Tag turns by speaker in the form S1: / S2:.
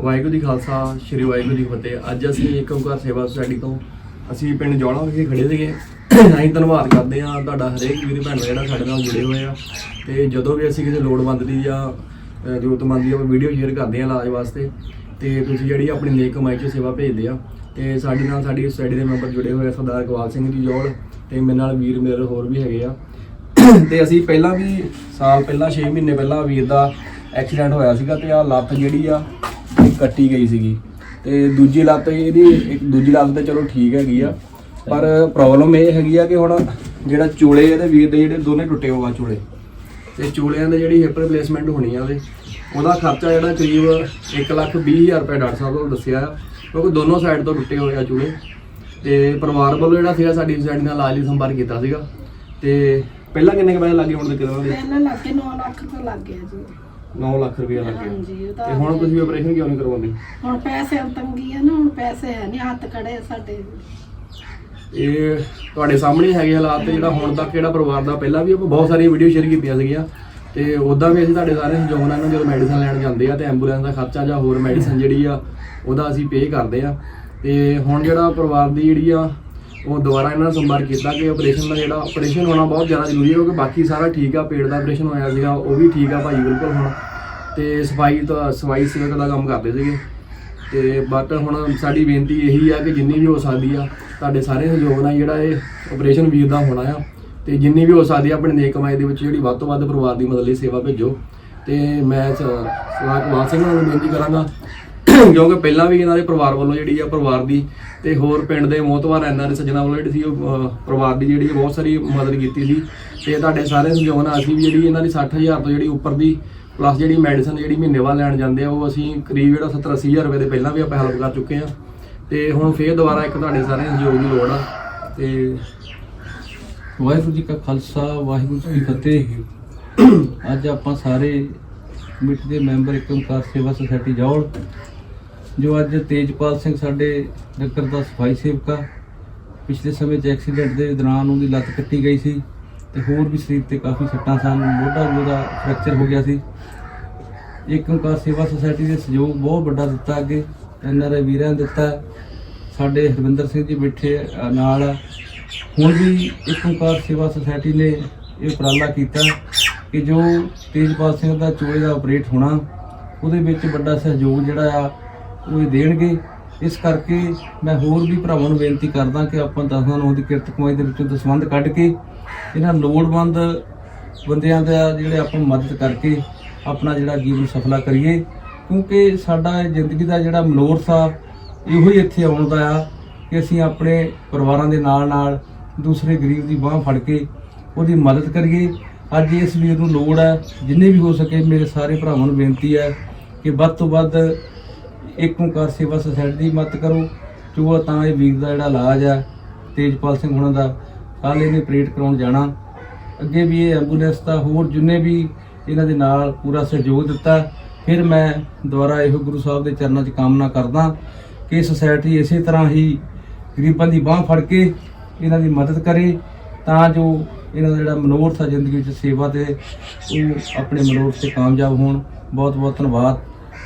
S1: ਵਾਹਿਗੁਰੂ ਜੀ ਖਾਲਸਾ, ਸ੍ਰੀ ਵਾਹਿਗੁਰੂ ਜੀ ਫਤਿਹ। ਅੱਜ ਅਸੀਂ ਇੱਕ ਓਂਕਾਰ ਸੇਵਾ ਸੁਸਾਇਟੀ ਤੋਂ ਅਸੀਂ ਪਿੰਡ ਜੌਲਾ ਵਿਖੇ ਖੜੇ ਸੀਗੇ। ਅਸੀਂ ਧੰਨਵਾਦ ਕਰਦੇ ਹਾਂ ਤੁਹਾਡਾ ਹਰੇਕ ਵੀਰ ਭੈਣ ਦਾ ਜਿਹੜਾ ਸਾਡੇ ਨਾਲ ਜੁੜੇ ਹੋਏ ਆ। ਤੇ ਜਦੋਂ ਵੀ ਅਸੀਂ ਕਿਸੇ ਲੋੜਵੰਦ ਦੀ ਜਾਂ ਜ਼ਰੂਰਤਮੰਦ ਦੀ ਵੀਡੀਓ ਸ਼ੇਅਰ ਕਰਦੇ ਹਾਂ ਇਲਾਜ ਵਾਸਤੇ, ਤੇ ਤੁਸੀਂ ਜਿਹੜੀ ਆਪਣੀ ਨੇਕ ਕਮਾਈ 'ਚ ਸੇਵਾ ਭੇਜਦੇ ਆ, ਤੇ ਸਾਡੇ ਨਾਲ ਸਾਡੀ ਸੁਸਾਇਟੀ ਦੇ ਮੈਂਬਰ ਜੁੜੇ ਹੋਏ ਆ, ਸਰਦਾਰ ਇਕਬਾਲ ਸਿੰਘ ਜੀ ਜੋੜ ਤੇ ਮੇਰੇ ਨਾਲ ਵੀਰ ਮੇਰੇ ਹੋਰ ਵੀ ਹੈਗੇ ਆ। ਤੇ ਅਸੀਂ ਪਹਿਲਾਂ ਵੀ ਸਾਲ ਪਹਿਲਾਂ 6 ਮਹੀਨੇ ਪਹਿਲਾਂ ਵੀਰ ਦਾ ਐਕਸੀਡੈਂਟ ਹੋਇਆ ਸੀਗਾ ਤੇ ਆ ਲੱਤ ਜਿਹੜੀ ਆ ਕੱਟੀ ਗਈ ਸੀਗੀ। ਤੇ ਦੂਜੀ ਲੱਤ ਇਹਦੀ ਇੱਕ ਦੂਜੀ ਲੱਤ ਤੇ ਚਲੋ ਠੀਕ ਹੈਗੀ ਆ। ਪਰ ਪ੍ਰੋਬਲਮ ਇਹ ਹੈਗੀ ਆ ਕਿ ਹੁਣ ਜਿਹੜਾ ਚੂਲੇ ਇਹਦੇ ਵੀਰ ਦੇ ਜਿਹੜੇ ਦੋਨੇ ਟੁੱਟੇ ਹੋਆ ਚੂਲੇ। ਤੇ ਚੂਲਿਆਂ ਦੇ ਜਿਹੜੀ ਹਿਪ ਰਿਪਲੇਸਮੈਂਟ ਹੋਣੀ ਆ ਉਹਦੇ, ਉਹਦਾ ਖਰਚਾ ਜਿਹੜਾ ਕਰੀਬ 1 ਲੱਖ 20 ਹਜ਼ਾਰ ਰੁਪਏ ਡਾਕਟਰ ਸਾਹਿਬ ਵੱਲੋਂ ਦੱਸਿਆ ਆ। ਕਿਉਂਕਿ ਦੋਨੋਂ ਸਾਈਡ ਤੋਂ ਟੁੱਟੇ ਹੋਏ ਆ ਚੂਲੇ। ਤੇ ਪਰਿਵਾਰ ਵੱਲੋਂ ਜਿਹੜਾ ਸੀਗਾ ਸਾਡੀ ਸਾਈਡ ਨਾਲ ਇਲਾਜ ਲਈ ਸੰਪਰਕ ਕੀਤਾ ਸੀਗਾ। ਤੇ ਪਹਿਲਾਂ ਕਿੰਨੇ ਕੁ ਪੈਸੇ ਲੱਗੇ ਹੁਣ ਤੱਕ ਉਹਨਾਂ
S2: ਪਹਿਲਾਂ ਲੱਗ 9 ਲੱਖ ਤੋਂ ਲੱਗ ਗਿਆ ਜੀ।
S1: 9 ਲੱਖ ਰੁਪਏ ਲੱਗੇ
S2: ਹਾਂਜੀ ਉਹ ਤਾਂ
S1: ਤੇ ਹੁਣ ਤੁਸੀਂ ਆਪਰੇਸ਼ਨ ਕਿਉਂ ਨਹੀਂ ਕਰਵਾਉਂਦੇ?
S2: ਹੁਣ ਪੈਸੇ ਤੰਗੀ ਆ ਨਾ ਹੁਣ ਪੈਸੇ ਹੈ ਨਹੀਂ ਹੱਥ ਖੜੇ ਆ ਸਾਡੇ।
S1: ਇਹ ਤੁਹਾਡੇ ਸਾਹਮਣੇ ਹੈਗੇ ਹਾਲਾਤ ਤੇ ਜਿਹੜਾ ਹੁਣ ਤੱਕ ਜਿਹੜਾ ਪਰਿਵਾਰ ਦਾ ਪਹਿਲਾਂ ਵੀ ਆਪਾਂ ਬਹੁਤ ਸਾਰੀਆਂ ਵੀਡੀਓ ਸ਼ੇਅਰ ਕੀਤੀਆਂ ਸੀਗੀਆਂ। ਤੇ ਉਦਾਂ ਵੀ ਅਸੀਂ ਤੁਹਾਡੇ ਸਾਰੇ ਸਹਿਯੋਗ ਨਾਲ ਇਹਨਾਂ ਨੂੰ ਜਦੋਂ ਮੈਡੀਸਨ ਲੈਣ ਜਾਂਦੇ ਆ ਤੇ ਐਂਬੂਲੈਂਸ ਦਾ ਖਰਚਾ ਜਾਂ ਹੋਰ ਮੈਡੀਸਨ ਜਿਹੜੀ ਆ ਉਹਦਾ ਅਸੀਂ ਪੇ ਕਰਦੇ ਆ। ਤੇ ਹੁਣ ਜਿਹੜਾ ਪਰਿਵਾਰ ਦੀ ਜਿਹੜੀ ਆ ਉਹ ਦੁਬਾਰਾ ਇਹਨਾਂ ਨਾਲ ਸੰਪਰਕ ਕੀਤਾ ਕਿ ਆਪਰੇਸ਼ਨ ਦਾ ਜਿਹੜਾ ਆਪਰੇਸ਼ਨ ਹੋਣਾ ਬਹੁਤ ਜ਼ਿਆਦਾ ਜ਼ਰੂਰੀ ਹੈ, ਕਿਉਂਕਿ ਬਾਕੀ ਸਾਰਾ ਠੀਕ ਆ, ਪੇਟ ਦਾ ਆਪਰੇਸ਼ਨ ਹੋਇਆ ਸੀਗਾ, ਉਹ ਵੀ ਠੀਕ ਆ ਭਾਈ ਬਿਲਕੁਲ ਹੁਣ। ਤੇ ਸਫ਼ਾਈ ਤਾਂ, ਸਫ਼ਾਈ ਸੇਵਕ ਦਾ ਕੰਮ ਕਰਦੇ ਸੀਗੇ। ਤੇ ਬਟ ਹੁਣ ਸਾਡੀ ਬੇਨਤੀ ਇਹੀ ਆ ਕਿ ਜਿੰਨੀ ਵੀ ਹੋ ਸਕਦੀ ਆ, ਤੁਹਾਡੇ ਸਾਰੇ ਸਹਿਯੋਗ ਨਾਲ ਜਿਹੜਾ ਇਹ ਆਪਰੇਸ਼ਨ ਵੀਰ ਦਾ ਹੋਣਾ ਆ। ਤੇ ਜਿੰਨੀ ਵੀ ਹੋ ਸਕਦੀ ਆ, ਆਪਣੇ ਨੇਕ ਕਮਾਈ ਦੇ ਵਿੱਚ ਜਿਹੜੀ ਵੱਧ ਤੋਂ ਵੱਧ ਪਰਿਵਾਰ ਦੀ ਮਦਦ ਲਈ ਸੇਵਾ ਭੇਜੋ। ਤੇ ਮੈਂ ਸਵਾਕ ਕੁਮਾਰ ਸਿੰਘ ਨੂੰ ਬੇਨਤੀ ਕਰਾਂਗਾ ਕਿਉਂਕਿ ਪਹਿਲਾਂ ਵੀ ਇਹਨਾਂ ਦੇ ਪਰਿਵਾਰ ਵੱਲੋਂ ਜਿਹੜੀ ਆ ਪਰਿਵਾਰ ਦੀ ਤੇ ਹੋਰ ਪਿੰਡ ਦੇ ਮੋਹਤਵਾਰ ਐਨਆਰ ਸੱਜਣਾ ਵੱਲੋਂ ਜਿਹੜੀ ਸੀ ਉਹ ਪਰਿਵਾਰ ਦੀ ਜਿਹੜੀ ਬਹੁਤ ਸਾਰੀ ਮਦਦ ਕੀਤੀ ਸੀ। ਤੇ ਤੁਹਾਡੇ ਸਾਰੇ ਸਹਿਯੋਗ ਨਾਲ ਅਸੀਂ ਵੀ ਜਿਹੜੀ ਇਹਨਾਂ ਦੀ 60000 ਤੋਂ ਜਿਹੜੀ ਉੱਪਰ ਦੀ ਪਲੱਸ ਜਿਹੜੀ ਮੈਡੀਸਨ ਜਿਹੜੀ ਮਹੀਨੇ ਬਾਅਦ ਲੈਣ ਜਾਂਦੇ ਆ ਉਹ ਅਸੀਂ ਕਰੀਬ ਜਿਹੜਾ 70 80000 ਰੁਪਏ ਦੇ ਪਹਿਲਾਂ ਵੀ ਆਪਾਂ ਹੈਲਪ ਕਰ ਚੁੱਕੇ ਆ। ਤੇ ਹੁਣ ਫੇਰ ਦੁਬਾਰਾ ਇੱਕ ਤੁਹਾਡੇ ਸਾਰੇ ਸਹਿਯੋਗ ਦੀ ਲੋੜ ਆ। ਤੇ
S3: ਵਾਹਿਗੁਰੂ ਜੀ ਕਾ ਖਾਲਸਾ ਵਾਹਿਗੁਰੂ ਜੀ ਕੀ ਫਤਿਹ। ਅੱਜ ਆਪਾਂ ਸਾਰੇ ਕਮੇਟੀ ਦੇ ਮੈਂਬਰ ਇੱਕ ਓਂਕਾਰ ਸੇਵਾ ਸੁਸਾਇਟੀ ਜੌਲ ਜੋ ਅੱਜ ਤੇਜਪਾਲ ਸਿੰਘ ਸਾਡੇ ਨਗਰ ਦਾ ਸਫ਼ਾਈ ਸੇਵਕਾ, ਪਿਛਲੇ ਸਮੇਂ 'ਚ ਐਕਸੀਡੈਂਟ ਦੇ ਦੌਰਾਨ ਉਹਦੀ ਲੱਤ ਕੱਟੀ ਗਈ ਸੀ ਤੇ ਹੋਰ ਵੀ ਸਰੀਰ ਤੇ ਕਾਫੀ ਸੱਟਾਂ ਸਨ, ਮੋਢਾ ਵੀ ਉਹਦਾ ਫ੍ਰੈਕਚਰ ਹੋ ਗਿਆ ਸੀ। ਇੱਕ ਓਂਕਾਰ ਸੇਵਾ ਸੁਸਾਇਟੀ ਦੇ ਸਹਿਯੋਗ ਬਹੁਤ ਵੱਡਾ ਦਿੱਤਾ ਅੱਗੇ ਐਨਆਰਆਈ ਵੀਰਾਂ ਨੇ ਦਿੱਤਾ। ਸਾਡੇ ਹਰਵਿੰਦਰ ਸਿੰਘ ਜੀ ਬੈਠੇ ਨਾਲ ਹੁਣ ਵੀ ਇੱਕ ਓਂਕਾਰ ਸੇਵਾ ਸੁਸਾਇਟੀ ਨੇ ਇਹ ਉਪਰਾਲਾ ਕੀਤਾ ਕਿ ਜੋ ਤੇਜਪਾਲ ਸਿੰਘ ਦਾ ਚੋਏ ਦਾ ਆਪਰੇਟ ਹੋਣਾ, ਉਹਦੇ ਵਿੱਚ ਵੱਡਾ ਸਹਿਯੋਗ ਜਿਹੜਾ ਆ ਉਹ ਇਹ ਦੇਣਗੇ। ਇਸ ਕਰਕੇ ਮੈਂ ਹੋਰ ਵੀ ਭਰਾਵਾਂ ਨੂੰ ਬੇਨਤੀ ਕਰਦਾ ਕਿ ਆਪਾਂ ਦਸਾਂ ਨੂੰ ਦੀ ਕਿਰਤ ਕਮਾਈ ਦੇ ਵਿੱਚੋਂ ਦਸਵੰਧ ਕੱਢ ਕੇ ਇਹਨਾਂ ਲੋੜਵੰਦ ਬੰਦਿਆਂ ਦਾ ਜਿਹੜੇ ਆਪਾਂ ਮਦਦ ਕਰਕੇ ਆਪਣਾ ਜਿਹੜਾ ਜੀਵਨ ਸਫਲਾ ਕਰੀਏ। ਕਿਉਂਕਿ ਸਾਡਾ ਜ਼ਿੰਦਗੀ ਦਾ ਜਿਹੜਾ ਮਨੋਰਥ ਆ ਇਹੋ ਹੀ ਇੱਥੇ ਆਉਣ ਦਾ ਆ ਕਿ ਅਸੀਂ ਆਪਣੇ ਪਰਿਵਾਰਾਂ ਦੇ ਨਾਲ ਨਾਲ ਦੂਸਰੇ ਗਰੀਬ ਦੀ ਬਾਹ ਫੜ ਕੇ ਉਹਦੀ ਮਦਦ ਕਰੀਏ। ਅੱਜ ਇਸ ਵੀਰ ਨੂੰ ਲੋੜ ਹੈ, ਜਿੰਨੇ ਵੀ ਹੋ ਸਕੇ ਮੇਰੇ ਸਾਰੇ ਭਰਾਵਾਂ ਨੂੰ ਬੇਨਤੀ ਹੈ ਕਿ ਵੱਧ ਤੋਂ ਵੱਧ ਇੱਕ ਓਂਕਾਰ ਸੇਵਾ ਸੁਸਾਇਟੀ ਦੀ ਮਦਦ ਕਰੋ। ਜੋ ਤਾਂ ਇਹ ਵੀਰ ਦਾ ਜਿਹੜਾ ਇਲਾਜ ਹੈ ਤੇਜਪਾਲ ਸਿੰਘ ਹੁਣਾਂ ਦਾ, ਕੱਲ੍ਹ ਇਹਨੇ ਆਪਰੇਟ ਕਰਾਉਣ ਜਾਣਾ। ਅੱਗੇ ਵੀ ਇਹ ਐਂਬੂਲੈਂਸ ਦਾ ਹੋਰ ਜਿੰਨੇ ਵੀ ਇਹਨਾਂ ਦੇ ਨਾਲ ਪੂਰਾ ਸਹਿਯੋਗ ਦਿੱਤਾ। ਫਿਰ ਮੈਂ ਦੁਬਾਰਾ ਇਹੋ ਗੁਰੂ ਸਾਹਿਬ ਦੇ ਚਰਨਾਂ 'ਚ ਕਾਮਨਾ ਕਰਦਾ ਕਿ ਸੁਸਾਇਟੀ ਇਸੇ ਤਰ੍ਹਾਂ ਹੀ ਗਰੀਬਾਂ ਦੀ ਬਾਹ ਫੜ ਕੇ ਇਹਨਾਂ ਦੀ ਮਦਦ ਕਰੇ, ਤਾਂ ਜੋ ਇਹਨਾਂ ਦਾ ਜਿਹੜਾ ਮਨੋਰਥ ਆ ਜ਼ਿੰਦਗੀ ਵਿੱਚ ਸੇਵਾ ਤੇ ਉਹ ਆਪਣੇ ਮਨੋਰਥ ਤੇ ਕਾਮਯਾਬ ਹੋਣ। ਬਹੁਤ ਬਹੁਤ ਧੰਨਵਾਦ।